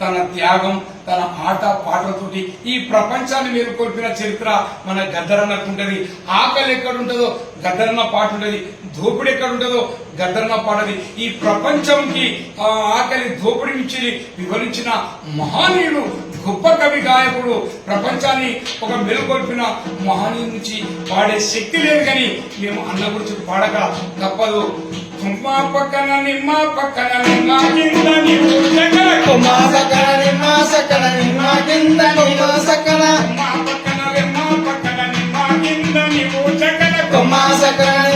తన త్యాగం తన ఆట పాటలతోటి ఈ ప్రపంచాన్ని మేలుకొల్పిన చరిత్ర మన గద్దరన్నకు ఉంటుంది ఆకలి ఎక్కడ ఉంటుందో గద్దరన్న పాట ఉంటుంది దోపిడి ఎక్కడుంటుందో గద్దరన్న పాటది. ఈ ప్రపంచంకి ఆకలి దోపిడి నుంచి వివరించిన మహానీయుడు గొప్ప కవి గాయకుడు ప్రపంచాన్ని ఒక మెలుగొల్పిన మహనీయుడి నుంచి పాడే శక్తి లేదు కానీ మేము అన్న గురించి పాడక తప్పదు. తుమ్మ పక్కన నిమ్మ పక్కన నిమ్మ కింద కొమ్మ సకల కొమ్మ పక్కన